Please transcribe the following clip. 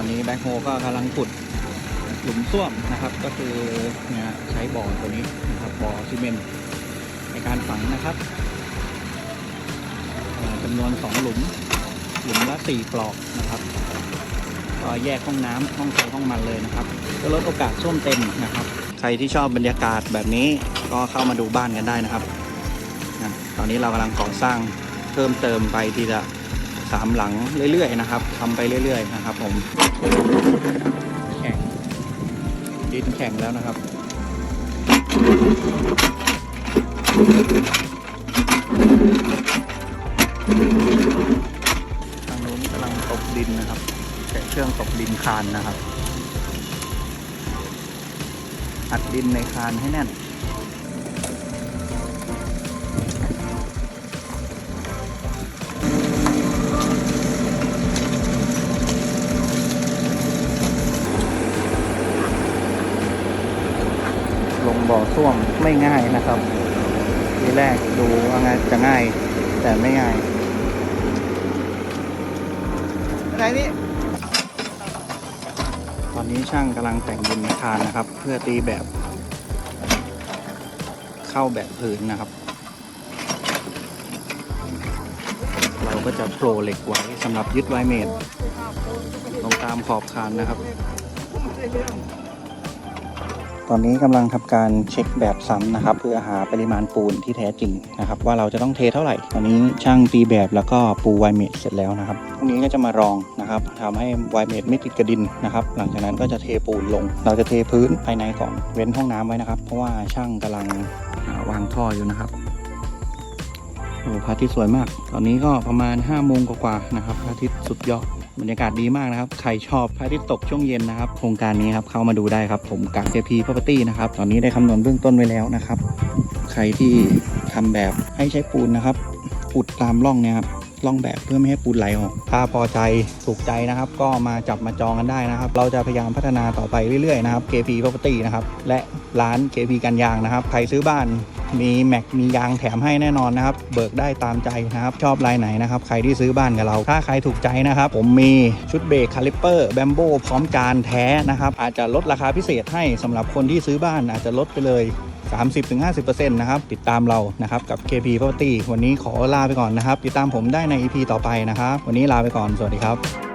อนนี้แบ็คโฮก็กำลังขุดหลุมส้วมนะครับ ก็คือเนี่ยใช้บ่อตัวนี้นะครับบ่อซีเมนต์ในการฝังนะครับจำนวนสองหลุม หลุมละสี่ปลอกนะครับก็แยกห้องน้ำห้องใช้ห้องมันเลยนะครับก็ลดโอกาสส้วมเต็มนะครับ ใครที่ชอบบรรยากาศแบบนี้ก็เข้ามาดูบ้านกันได้นะครับ ตอนนี้เรากำลังก่อสร้างเพิ่มเติมไปทีละ สามหลังเรื่อยๆนะครับทำไปเรื่อยๆนะครับ ผมแข่งดินแข่งแล้วนะครับทางนู้นกำลังตบดินนะครับใช้เครื่องตบดินคานนะครับ อัดดินในคานให้แน่น บ่อส้วมไม่ง่ายนะครับทีแรกดูว่าง่ายจะง่าย แต่ไม่ง่ายอะไรนี่ตอนนี้ช่างกำลังแต่งดินในคานนะครับ เพื่อตีแบบ เข้าแบบผืนนะครับ เราก็จะโผล่เหล็กไว้สำหรับยึดไวเมตรตรงตามขอบคานนะครับ ตอนนี้กำลังทำการเช็คแบบซ้ำนะครับ เพื่อหาปริมาณปูนที่แท้จริงนะครับ ว่าเราจะต้องเทเท่าไหร่ ตอนนี้ช่างตีแบบแล้วก็ปูไวเมตเสร็จแล้วนะครับพรุ่งนี้ก็จะมารองนะครับทำให้ไวเมตไม่ติดกระดินนะครับ หลังจากนั้นก็จะเทปูนลง เราจะเทพื้นภายในก่อนเว้นห้องน้ำไว้นะครับ เพราะว่าช่างกำลังาวางท่ออยู่นะครับโอ้พระอาทิตย์สวยมาก ตอนนี้ก็ประมาณ5้าโมงกว่าๆนะครับพระอาทิตย์สุดยอด บรรยากาศดีมากนะครับ ใครชอบพระอาทิตย์ตกช่วงเย็นนะครับ โครงการนี้ครับเข้ามาดูได้ครับ ผมกับ JP Property นะครับ ตอนนี้ได้คำนวณเบื้องต้นไว้แล้วนะครับ ใครที่ทำแบบให้ใช้ปูนนะครับ อุดตามร่องเนี่ยครับ ร่องแบบเพื่อไม่ให้ปูนไหลออก ถ้าพอใจถูกใจนะครับ ก็มาจับมาจองกันได้นะครับ เราจะพยายามพัฒนาต่อไปเรื่อยๆนะครับ KP Property นะครับ และร้าน KP กันยางนะครับ ใครซื้อบ้านมีแม็กมียางแถมให้แน่นอนนะครับ เบิกได้ตามใจนะครับ ชอบลายไหนนะครับ ใครที่ซื้อบ้านกับเรา ถ้าใครถูกใจนะครับ ผมมีชุดเบรกคาลิปเปอร์แบมโบพร้อมจานแท้นะครับ อาจจะลดราคาพิเศษให้สำหรับคนที่ซื้อบ้านอาจจะลดไปเลย 30-50%นะครับ ติดตามเรานะครับกับ KP Property วันนี้ขอลาไปก่อนนะครับ ติดตามผมได้ใน EP ต่อไปนะครับ วันนี้ลาไปก่อน สวัสดีครับ